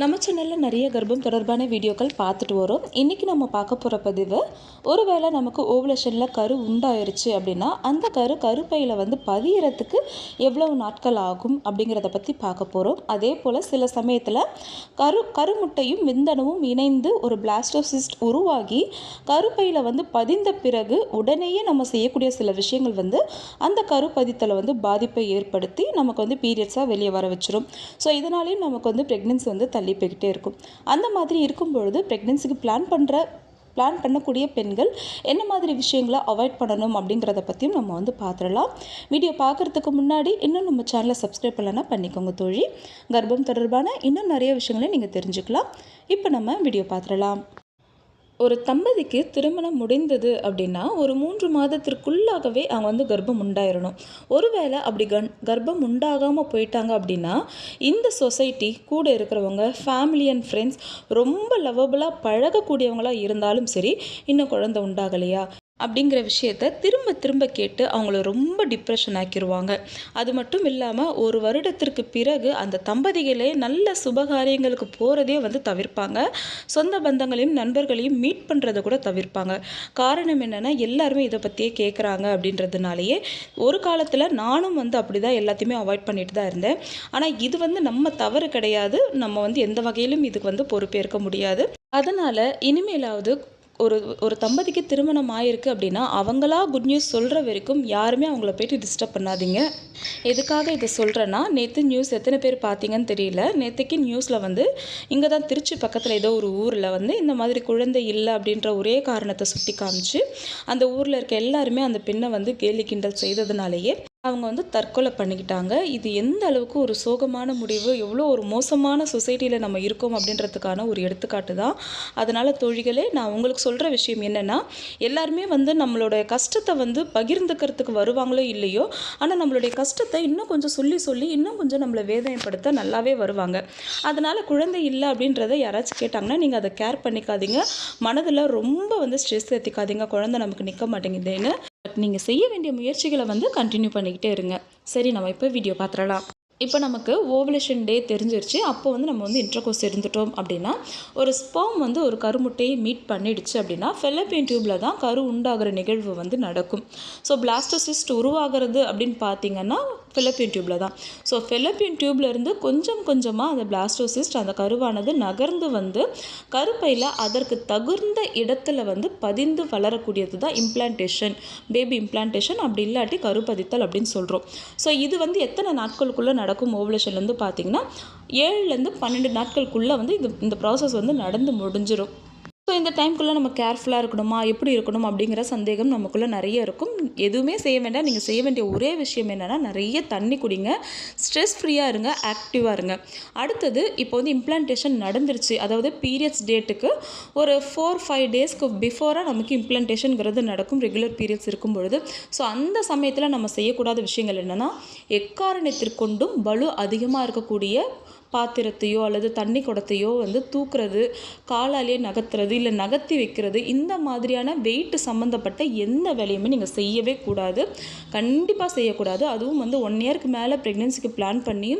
நம்ம சேனலில் நிறைய கர்ப்பம் தொடர்பான வீடியோக்கள் பார்த்துட்டு வரோம். இன்றைக்கி நம்ம பார்க்க போகிற பதிவு ஒருவேளை நமக்கு ஓவலேஷனில் கரு உண்டாயிருச்சு அப்படின்னா அந்த கரு கருப்பையில் வந்து பதியறதுக்கு எவ்வளவு நாட்கள் ஆகும் அப்படிங்கிறத பற்றி பார்க்க போகிறோம் அதே போல் சில சமயத்தில் கரு கருமுட்டையும் விந்தனமும் இணைந்து ஒரு பிளாஸ்டோசிஸ்ட் உருவாகி கருப்பையில் வந்து பதிந்த பிறகு உடனேயே நம்ம செய்யக்கூடிய சில விஷயங்கள் வந்து அந்த கரு பதித்தலை வந்து பாதிப்பை ஏற்படுத்தி நமக்கு வந்து பீரியட்ஸாக வெளியே வர வச்சிடும் ஸோ இதனாலேயும் நமக்கு வந்து ப்ரெக்னென்சி வந்து தள்ளி போய்கிட்டே இருக்கும். அந்த மாதிரி இருக்கும் பொழுது ப்ரெக்னென்சிக்கு பிளான் பண்ணுற பிளான் பண்ணக்கூடிய பெண்கள் என்ன மாதிரி விஷயங்களை அவாய்ட் பண்ணணும் அப்படிங்கிறத பற்றியும் நம்ம வந்து பார்த்துடலாம். வீடியோ பார்க்குறதுக்கு முன்னாடி இன்னும் நம்ம சேனலை சப்ஸ்கிரைப் பண்ணலன்னா பண்ணிக்கோங்க தோழி. கர்ப்பம் தொடர்பான இன்னும் நிறைய விஷயங்களை நீங்கள் தெரிஞ்சுக்கலாம். இப்போ நம்ம வீடியோ பார்த்துடலாம். ஒரு தம்பதிக்கு திருமணம் முடிந்தது அப்படின்னா ஒரு மூன்று மாதத்திற்குள்ளாகவே அவங்க வந்து கர்ப்பம் உண்டாயிடணும் ஒருவேளை அப்படி கன் கர்ப்பம் உண்டாகாமல் போயிட்டாங்க அப்படின்னா இந்த சொசைட்டி கூட இருக்கிறவங்க ஃபேமிலி அண்ட் ஃப்ரெண்ட்ஸ் ரொம்ப லவபுளாக பழகக்கூடியவங்களாக இருந்தாலும் சரி இன்னும் குழந்தை உண்டாகலையா? அப்படிங்கிற விஷயத்த திரும்ப திரும்ப கேட்டு அவங்கள ரொம்ப டிப்ரெஷன் ஆக்கிடுவாங்க அது மட்டும் இல்லாமல் ஒரு வருடத்திற்கு பிறகு அந்த தம்பதிகளே நல்ல சுபகாரியங்களுக்கு போகிறதே வந்து தவிர்ப்பாங்க. சொந்த பந்தங்களையும் நண்பர்களையும் மீட் பண்ணுறதை கூட தவிர்ப்பாங்க. காரணம் என்னென்னா எல்லாருமே இதை பற்றியே கேட்குறாங்க அப்படின்றதுனாலேயே ஒரு காலத்தில் நானும் வந்து அப்படி தான் எல்லாத்தையுமே அவாய்ட் பண்ணிட்டு தான் இருந்தேன். ஆனால் இது வந்து நம்ம தவறு கிடையாது. நம்ம வந்து எந்த வகையிலும் இதுக்கு வந்து பொறுப்பேற்க முடியாது. அதனால் இனிமேலாவது ஒரு ஒரு தம்பதிக்கு திருமணம் ஆயிருக்கு அப்படின்னா அவங்களா குட் நியூஸ் சொல்கிற வரைக்கும் யாருமே அவங்கள போயிட்டு டிஸ்டர்ப் பண்ணாதீங்க. எதுக்காக இதை சொல்கிறேன்னா நேற்று நியூஸ் எத்தனை பேர் பார்த்தீங்கன்னு தெரியல. நேற்றுக்கு நியூஸில் வந்து இங்கே தான் திருச்சி பக்கத்தில் ஏதோ ஒரு ஊரில் வந்து இந்த மாதிரி குழந்தை இல்லை அப்படின்ற ஒரே காரணத்தை சுட்டி காமிச்சு அந்த ஊரில் இருக்க எல்லாருமே அந்த பெண்ணை வந்து கேலி கிண்டல் செய்ததுனாலேயே அவங்க வந்து தற்கொலை பண்ணிக்கிட்டாங்க. இது எந்த அளவுக்கு ஒரு சோகமான முடிவு எவ்வளோ ஒரு மோசமான சொசைட்டியில் நம்ம இருக்கோம் அப்படின்றதுக்கான ஒரு எடுத்துக்காட்டு தான். அதனால் தொழிகளே நான் உங்களுக்கு சொல்கிற விஷயம் என்னென்னா எல்லாருமே வந்து நம்மளோட கஷ்டத்தை வந்து பகிர்ந்துக்கிறதுக்கு வருவாங்களோ இல்லையோ ஆனால் நம்மளுடைய கஷ்டத்தை இன்னும் கொஞ்சம் சொல்லி சொல்லி இன்னும் கொஞ்சம் நம்மளை வேதனைப்படுத்த நல்லாவே வருவாங்க. அதனால் குழந்தை இல்லை அப்படின்றத யாராச்சும் கேட்டாங்கன்னா நீங்கள் அதை கேர் பண்ணிக்காதீங்க. மனதில் ரொம்ப வந்து ஸ்ட்ரெஸ் ஏற்றிக்காதீங்க குழந்தை நமக்கு நிற்க மாட்டேங்குதுன்னு. பட் நீங்கள் செய்ய வேண்டிய முயற்சிகளை வந்து கண்டினியூ பண்ணிக்கிட்டே இருங்க. சரி நம்ம இப்போ வீடியோ பார்த்துடலாம். இப்போ நமக்கு ஓவலேஷன் டே தெரிஞ்சிருச்சு. அப்போ வந்து நம்ம வந்து இன்டர்கோர்ஸ் இருந்துட்டோம் அப்படின்னா ஒரு ஸ்பாம் வந்து ஒரு கருமுட்டையை மீட் பண்ணிடுச்சு அப்படின்னா ஃபெலப்பியன் டியூப்பில் தான் கரு உண்டாகிற நிகழ்வு வந்து நடக்கும். ஸோ பிளாஸ்டோசிஸ்ட் உருவாகிறது அப்படின்னு பார்த்தீங்கன்னா ஃபெலப்பியன் டியூப்பில் தான். ஸோ ஃபெலப்பியன் டியூப்லேருந்து கொஞ்சம் கொஞ்சமாக அந்த பிளாஸ்டோசிஸ்ட் அந்த கருவானது நகர்ந்து வந்து கருப்பையில் அதற்கு தகுந்த இடத்துல வந்து பதிந்து வளரக்கூடியது தான் இம்ப்ளான்டேஷன் பேபி இம்ப்ளான்டேஷன் அப்படி இல்லாட்டி கருப்பதித்தல் அப்படின்னு சொல்கிறோம் ஸோ இது வந்து எத்தனை நாட்களுக்குள்ளே நடக்கும் ஓவலேஷன்லேருந்து பார்த்திங்கன்னா ஏழுலேருந்து பன்னெண்டு நாட்களுக்குள்ளே வந்து இது இந்த ப்ராசஸ் வந்து நடந்து முடிஞ்சிடும் இந்த டைம்குள்ளே நம்ம கேர்ஃபுல்லாக இருக்கணுமா? எப்படி இருக்கணும்? அப்படிங்கிற சந்தேகம் நமக்குள்ளே நிறைய இருக்கும். எதுவுமே செய்ய வேண்டாம். நீங்கள் செய்ய வேண்டிய ஒரே விஷயம் என்னென்னா நிறைய தண்ணி குடிங்க. ஸ்ட்ரெஸ் ஃப்ரீயாக இருங்க. ஆக்டிவாக இருங்க. அடுத்தது இப்போ வந்து இம்ப்ளான்டேஷன் நடந்துருச்சு. அதாவது பீரியட்ஸ் டேட்டுக்கு ஒரு ஃபோர் ஃபைவ் டேஸ்க்கு பிஃபோராக நமக்கு இம்ப்ளான்டேஷனுங்கிறது நடக்கும். ரெகுலர் பீரியட்ஸ் இருக்கும் பொழுது. ஸோ அந்த சமயத்தில் நம்ம செய்யக்கூடாத விஷயங்கள் என்னென்னா எக்காரணத்திற்கொண்டும் பலு அதிகமாக இருக்கக்கூடிய பாத்திரத்தையோ அல்லது தண்ணி குடத்தையோ வந்து தூக்குறது காலாலேயே நகர்த்துறது இல்லை நகர்த்தி வைக்கிறது இந்த மாதிரியான வெயிட் சம்மந்தப்பட்ட எந்த வேலையுமே நீங்கள் செய்யவே கூடாது. கண்டிப்பாக செய்யக்கூடாது. அதுவும் வந்து ஒன் இயருக்கு மேலே ப்ரெக்னென்சிக்கு பிளான் பண்ணி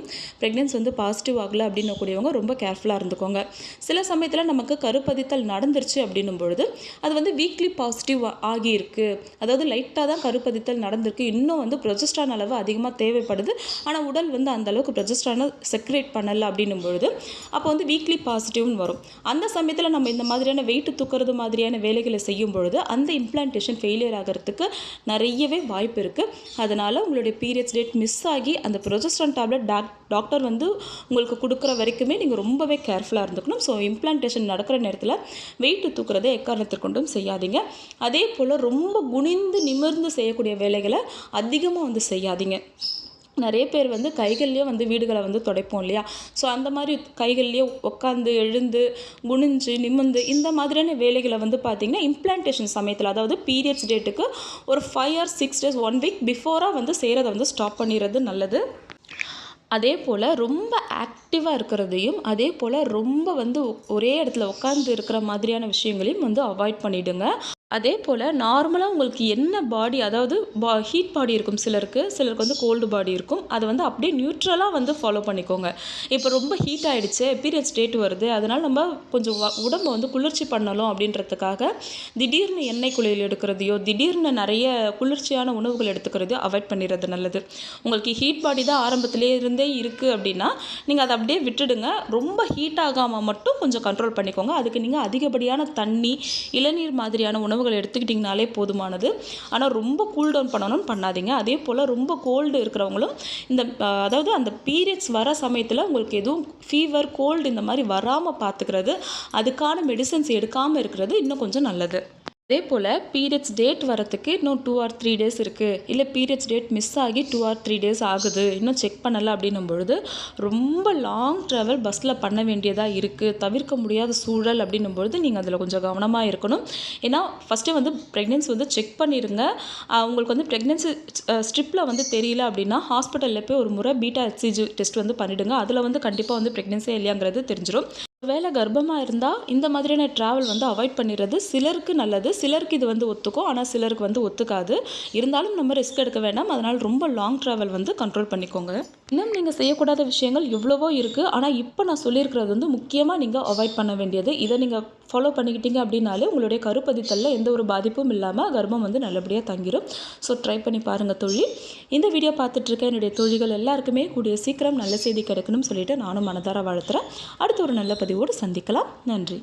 ப்ரெக்னென்சி வந்து பாசிட்டிவ் ஆகலை அப்படின்னக்கூடியவங்க ரொம்ப கேர்ஃபுல்லாக இருந்துக்கோங்க. சில சமயத்தில் நமக்கு கருப்பதித்தல் நடந்துருச்சு அப்படின்னும் பொழுது அது வந்து வீக்லி பாசிட்டிவ் ஆகியிருக்கு. அதாவது லைட்டாக தான் கருப்பதித்தல் நடந்திருக்கு. இன்னும் வந்து ப்ரொஜெஸ்ட்ரான் அளவு அதிகமாக தேவைப்படுது. ஆனால் உடல் வந்து அந்தளவுக்கு ப்ரொஜெஸ்ட்ரானை செக்ரேட் பண்ணலை வரல அப்படின்னும் பொழுது அப்போ வந்து வீக்லி பாசிட்டிவ்னு வரும். அந்த சமயத்தில் நம்ம இந்த மாதிரியான வெயிட் தூக்குறது மாதிரியான வேலைகளை செய்யும் பொழுது அந்த இம்ப்ளான்டேஷன் ஃபெயிலியர் ஆகிறதுக்கு நிறையவே வாய்ப்பு இருக்குது அதனால் உங்களுடைய பீரியட்ஸ் டேட் மிஸ் ஆகி அந்த ப்ரொஜெஸ்ட்ரான் டேப்லெட் டாக் டாக்டர் வந்து உங்களுக்கு கொடுக்குற வரைக்குமே நீங்கள் ரொம்பவே கேர்ஃபுல்லாக இருந்துக்கணும். ஸோ இம்ப்ளான்டேஷன் நடக்கிற நேரத்தில் வெயிட் தூக்குறதை எக்காரணத்திற்கொண்டும் செய்யாதீங்க. அதே போல் ரொம்ப குனிந்து நிமிர்ந்து செய்யக்கூடிய வேலைகளை அதிகமாக வந்து செய்யாதீங்க. நிறைய பேர் வந்து கைகள்லேயே வந்து வீடுகளை வந்து துடைப்போம் இல்லையா? ஸோ அந்த மாதிரி கைகள்லேயே உட்காந்து எழுந்து குனிஞ்சு நிமிந்து இந்த மாதிரியான வேலைகளை வந்து பார்த்திங்கன்னா இம்ப்ளான்டேஷன் சமயத்தில் அதாவது பீரியட்ஸ் டேட்டுக்கு ஒரு five or six days one week பிஃபோராக வந்து செய்கிறத வந்து ஸ்டாப் பண்ணிடுறது நல்லது. அதே போல் ரொம்ப ஆக்டிவாக இருக்கிறதையும் அதே போல் ரொம்ப வந்து ஒரே இடத்துல உட்காந்து இருக்கிற மாதிரியான விஷயங்களையும் வந்து அவாய்ட் பண்ணிவிடுங்க அதே போல் நார்மலாக உங்களுக்கு என்ன பாடி அதாவது பா ஹீட் பாடி இருக்கும் சிலருக்கு. சிலருக்கு வந்து கோல்டு பாடி இருக்கும். அதை வந்து அப்படியே நியூட்ரலாக வந்து ஃபாலோ பண்ணிக்கோங்க. இப்போ ரொம்ப ஹீட் ஆகிடுச்சு பீரியட்ஸ் டேட் வருது. அதனால் நம்ம கொஞ்சம் உடம்பை வந்து குளிர்ச்சி பண்ணலாம் அப்படின்றதுக்காக திடீர்னு எண்ணெய் குளியல் எடுக்கிறதையோ திடீர்னு நிறைய குளிர்ச்சியான உணவுகள் எடுத்துக்கிறதையோ அவாய்ட் பண்ணிடுறது நல்லது. உங்களுக்கு ஹீட் பாடி தான் ஆரம்பத்திலே இருந்தே இருக்குது அப்படின்னா நீங்கள் அதை அப்படியே விட்டுடுங்க. ரொம்ப ஹீட் ஆகாமல் மட்டும் கொஞ்சம் கண்ட்ரோல் பண்ணிக்கோங்க. அதுக்கு நீங்கள் அதிகப்படியான தண்ணி இளநீர் மாதிரியான உணவு உணவுகள் எடுத்துக்கிட்டிங்கனாலே போதுமானது. ஆனால் ரொம்ப கூல் டவுன் பண்ணணும்னு பண்ணாதீங்க. அதே போல் ரொம்ப கோல்டு இருக்கிறவங்களும் இந்த அதாவது அந்த பீரியட்ஸ் வர சமயத்தில் உங்களுக்கு எதுவும் ஃபீவர் கோல்டு இந்த மாதிரி வராமல் பார்த்துக்கிறது அதுக்கான மெடிசன்ஸ் எடுக்காமல் இருக்கிறது இன்னும் கொஞ்சம் நல்லது. அதே போல் பீரியட்ஸ் டேட் வரத்துக்கு இன்னும் டூ ஆர் த்ரீ டேஸ் இருக்குது இல்லை பீரியட்ஸ் டேட் மிஸ் ஆகி டூ ஆர் த்ரீ டேஸ் ஆகுது. இன்னும் செக் பண்ணலை அப்படின்னும் பொழுது ரொம்ப லாங் ட்ராவல் பஸ்ஸில் பண்ண வேண்டியதாக இருக்குது தவிர்க்க முடியாத சூழல் அப்படின்னும் பொழுது நீங்கள் அதில் கொஞ்சம் கவனமாக இருக்கணும். ஏன்னா ஃபஸ்ட்டு வந்து ப்ரெக்னென்சி வந்து செக் பண்ணிடுங்க உங்களுக்கு வந்து ப்ரெக்னென்சி ஸ்ட்ரிப்பில் வந்து தெரியல அப்படின்னா ஹாஸ்பிட்டலில் போய் ஒரு முறை பீட்டா எக்ஸிஜி டெஸ்ட் வந்து பண்ணிவிடுங்க அதில் வந்து கண்டிப்பாக வந்து ப்ரெக்னென்சியாக இல்லையாங்கிறது தெரிஞ்சிடும் வேலை கர்ப்பமாக இருந்தால் இந்த மாதிரியான ட்ராவல் வந்து அவாய்ட் பண்ணிடுறது சிலருக்கு நல்லது சிலருக்கு இது வந்து ஒத்துக்கும். ஆனால் சிலருக்கு வந்து ஒத்துக்காது. இருந்தாலும் நம்ம ரிஸ்க் எடுக்க வேண்டாம். அதனால் ரொம்ப லாங் ட்ராவல் வந்து கண்ட்ரோல் பண்ணிக்கோங்க. இன்னும் நீங்கள் செய்யக்கூடாத விஷயங்கள் எவ்வளவோ இருக்குது ஆனால் இப்போ நான் சொல்லியிருக்கிறது வந்து முக்கியமாக நீங்கள் அவாய்ட் பண்ண வேண்டியது. இதை நீங்கள் ஃபாலோ பண்ணிக்கிட்டீங்க அப்படின்னாலே உங்களுடைய கருப்பதித்தலில் எந்த ஒரு பாதிப்பும் இல்லாமல் கர்ப்பம் வந்து நல்லபடியாக தங்கிடும் ஸோ ட்ரை பண்ணி பாருங்கள் தொழில் இந்த வீடியோ பார்த்துட்ருக்க என்னுடைய தொழில்கள் எல்லாருக்குமே கூடிய சீக்கிரம் நல்ல செய்தி கிடைக்கணும்னு சொல்லிட்டு நானும் மனதார வாழ்த்துறேன். அடுத்து ஒரு நல்ல பதிவோடு சந்திக்கலாம். நன்றி.